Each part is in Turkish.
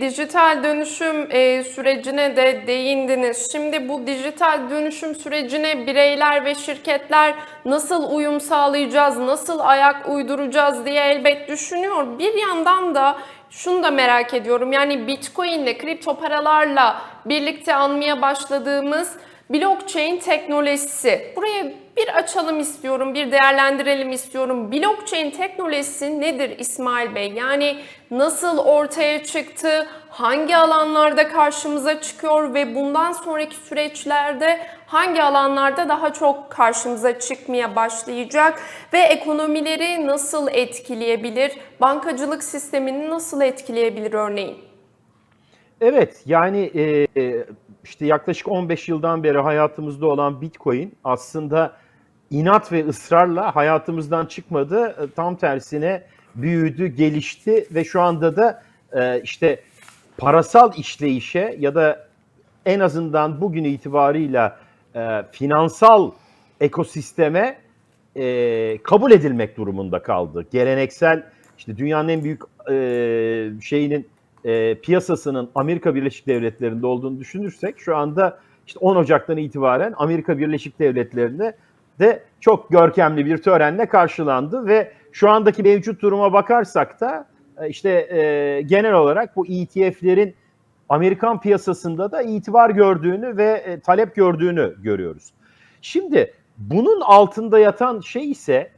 Dijital dönüşüm e, sürecine de değindiniz. Şimdi bu dijital dönüşüm sürecine bireyler ve şirketler nasıl uyum sağlayacağız, nasıl ayak uyduracağız diye elbet düşünüyor. Bir yandan da şunu da merak ediyorum. Yani Bitcoin ile kripto paralarla birlikte anmaya başladığımız blockchain teknolojisi. Buraya bir açalım istiyorum, bir değerlendirelim istiyorum. Blockchain teknolojisi nedir İsmail Bey? Yani nasıl ortaya çıktı, hangi alanlarda karşımıza çıkıyor ve bundan sonraki süreçlerde hangi alanlarda daha çok karşımıza çıkmaya başlayacak ve ekonomileri nasıl etkileyebilir, bankacılık sistemini nasıl etkileyebilir örneğin? Evet yani e, işte yaklaşık 15 yıldan beri hayatımızda olan Bitcoin aslında inat ve ısrarla hayatımızdan çıkmadı. E, Tam tersine büyüdü, gelişti ve şu anda da e, işte parasal işleyişe ya da en azından bugün itibarıyla e, finansal ekosisteme kabul edilmek durumunda kaldı. Geleneksel işte dünyanın en büyük şeyinin e, piyasasının Amerika Birleşik Devletleri'nde olduğunu düşünürsek şu anda işte 10 Ocak'tan itibaren Amerika Birleşik Devletleri'nde de çok görkemli bir törenle karşılandı ve şu andaki mevcut duruma bakarsak da e, işte e, genel olarak bu ETF'lerin Amerikan piyasasında da itibar gördüğünü ve e, talep gördüğünü görüyoruz. Şimdi bunun altında yatan şey ise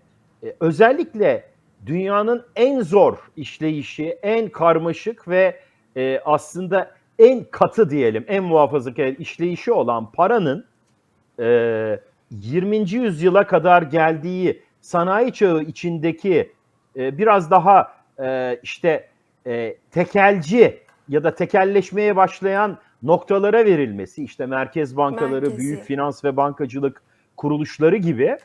e, özellikle dünyanın en zor işleyişi, en karmaşık ve e, aslında en katı diyelim, en muhafazakar işleyişi olan paranın e, 20. yüzyıla kadar geldiği sanayi çağı içindeki e, biraz daha e, işte e, tekelci ya da tekelleşmeye başlayan noktalara verilmesi, işte merkez bankaları, Merkezi. büyük finans ve bankacılık kuruluşları gibi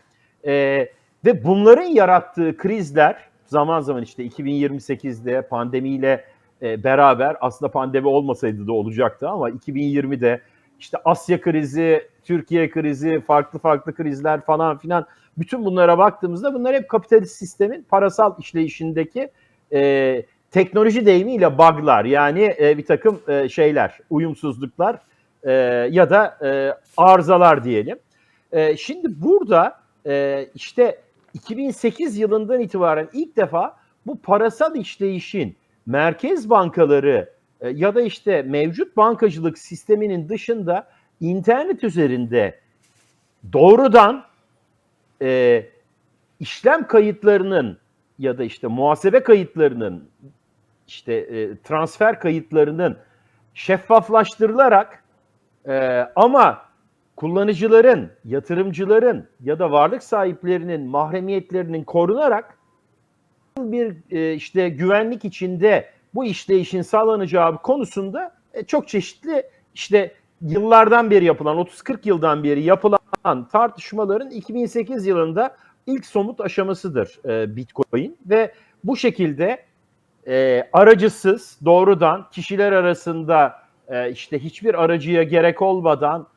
e, ve bunların yarattığı krizler zaman zaman işte 2028'de pandemiyle e, beraber aslında pandemi olmasaydı da olacaktı ama 2020'de işte Asya krizi, Türkiye krizi, farklı farklı krizler falan filan bütün bunlara baktığımızda bunlar hep kapitalist sistemin parasal işleyişindeki e, teknoloji deyimiyle bug'lar yani e, bir takım e, şeyler, uyumsuzluklar e, ya da e, arızalar diyelim. E, şimdi burada e, işte 2008 yılından itibaren ilk defa bu parasal işleyişin merkez bankaları e, ya da işte mevcut bankacılık sisteminin dışında internet üzerinde doğrudan e, işlem kayıtlarının ya da işte muhasebe kayıtlarının işte e, transfer kayıtlarının şeffaflaştırılarak e, ama kullanıcıların, yatırımcıların ya da varlık sahiplerinin mahremiyetlerinin korunarak bir e, işte güvenlik içinde bu işleyişin sağlanacağı konusunda e, çok çeşitli işte yıllardan beri yapılan 30-40 yıldan beri yapılan tartışmaların 2008 yılında ilk somut aşamasıdır e, Bitcoin. Ve bu şekilde aracısız doğrudan kişiler arasında işte hiçbir aracıya gerek olmadan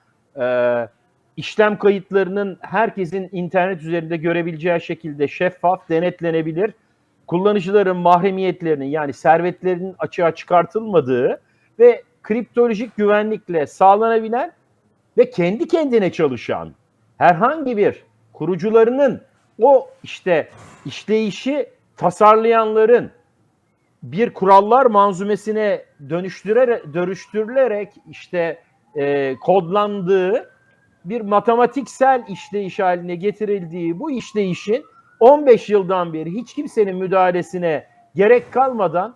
e, işlem kayıtlarının herkesin internet üzerinde görebileceği şekilde şeffaf, denetlenebilir, kullanıcıların mahremiyetlerinin yani servetlerinin açığa çıkartılmadığı ve kriptolojik güvenlikle sağlanabilen ve kendi kendine çalışan herhangi bir kurucularının o işte işleyişi tasarlayanların bir kurallar manzumesine dönüştürerek, dönüştürülerek işte e, kodlandığı bir matematiksel işleyiş haline getirildiği bu işleyişin 15 yıldan beri hiç kimsenin müdahalesine gerek kalmadan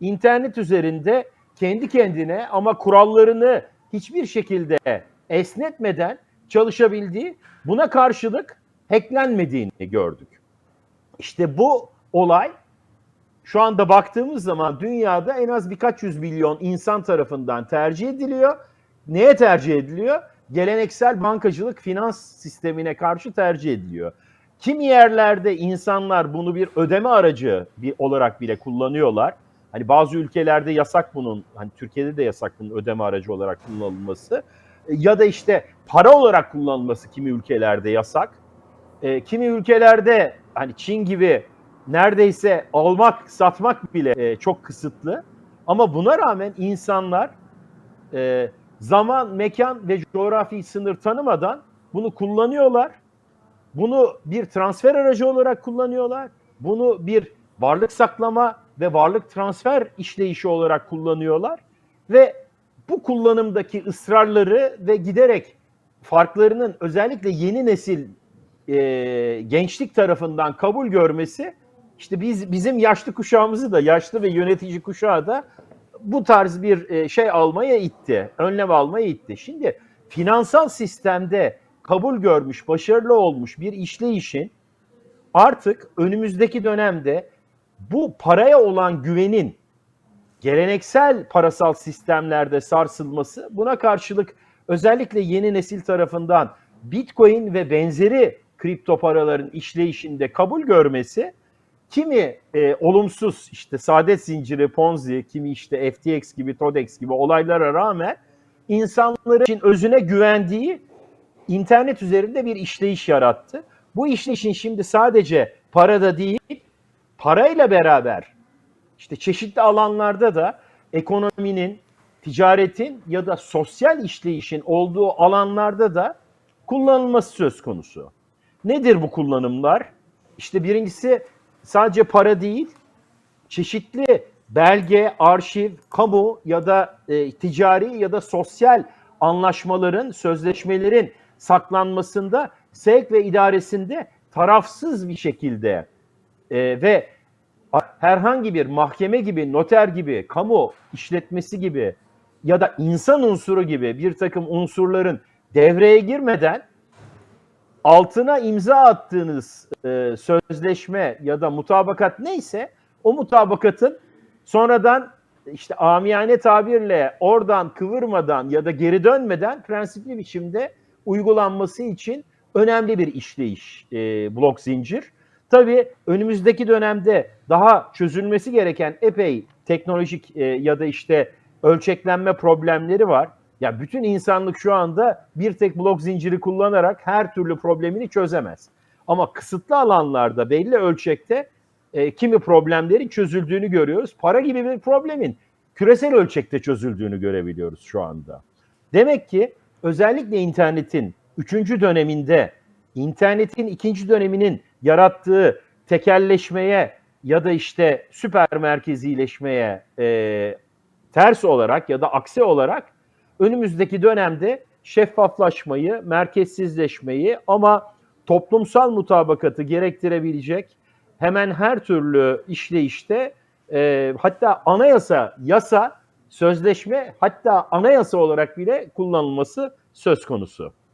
internet üzerinde kendi kendine ama kurallarını hiçbir şekilde esnetmeden çalışabildiği buna karşılık hacklenmediğini gördük. İşte bu olay şu anda baktığımız zaman dünyada en az birkaç yüz milyon insan tarafından tercih ediliyor. Neye tercih ediliyor? Geleneksel bankacılık finans sistemine karşı tercih ediliyor. Kimi yerlerde insanlar bunu bir ödeme aracı bir olarak bile kullanıyorlar. Hani bazı ülkelerde yasak bunun, hani Türkiye'de de yasak bunun ödeme aracı olarak kullanılması. E, Ya da işte para olarak kullanılması kimi ülkelerde yasak. E, kimi ülkelerde hani Çin gibi neredeyse almak, satmak bile e, çok kısıtlı. Ama buna rağmen insanlar e, zaman, mekan ve coğrafi sınır tanımadan bunu kullanıyorlar. Bunu bir transfer aracı olarak kullanıyorlar. Bunu bir varlık saklama ve varlık transfer işleyişi olarak kullanıyorlar. Ve bu kullanımdaki ısrarları ve giderek farklarının özellikle yeni nesil e, gençlik tarafından kabul görmesi işte biz bizim yaşlı kuşağımızı da yaşlı ve yönetici kuşağı da bu tarz bir e, şey almaya itti. Önlem almaya itti. Şimdi finansal sistemde kabul görmüş, başarılı olmuş bir işleyişin artık önümüzdeki dönemde bu paraya olan güvenin geleneksel parasal sistemlerde sarsılması buna karşılık özellikle yeni nesil tarafından Bitcoin ve benzeri kripto paraların işleyişinde kabul görmesi kimi e, olumsuz işte saadet zinciri Ponzi, kimi işte FTX gibi Todex gibi olaylara rağmen insanların için özüne güvendiği internet üzerinde bir işleyiş yarattı. Bu işleyişin şimdi sadece parada değil, parayla beraber işte çeşitli alanlarda da ekonominin, ticaretin ya da sosyal işleyişin olduğu alanlarda da kullanılması söz konusu. Nedir bu kullanımlar? İşte birincisi sadece para değil, çeşitli belge, arşiv, kamu ya da e, ticari ya da sosyal anlaşmaların, sözleşmelerin saklanmasında, sevk ve idaresinde tarafsız bir şekilde e, ve herhangi bir mahkeme gibi, noter gibi, kamu işletmesi gibi ya da insan unsuru gibi bir takım unsurların devreye girmeden altına imza attığınız e, sözleşme ya da mutabakat neyse o mutabakatın sonradan işte amiyane tabirle oradan kıvırmadan ya da geri dönmeden prensipli biçimde uygulanması için önemli bir işleyiş e, blok zincir. Tabii önümüzdeki dönemde daha çözülmesi gereken epey teknolojik e, ya da işte ölçeklenme problemleri var. Ya bütün insanlık şu anda bir tek blok zinciri kullanarak her türlü problemini çözemez. Ama kısıtlı alanlarda belli ölçekte e, kimi problemlerin çözüldüğünü görüyoruz. Para gibi bir problemin küresel ölçekte çözüldüğünü görebiliyoruz şu anda. Demek ki özellikle internetin üçüncü döneminde, internetin ikinci döneminin yarattığı tekelleşmeye ya da işte süper merkezileşmeye e, ters olarak ya da aksi olarak önümüzdeki dönemde şeffaflaşmayı, merkezsizleşmeyi ama toplumsal mutabakatı gerektirebilecek hemen her türlü işleyişte e, hatta anayasa, yasa, sözleşme hatta anayasa olarak bile kullanılması söz konusu.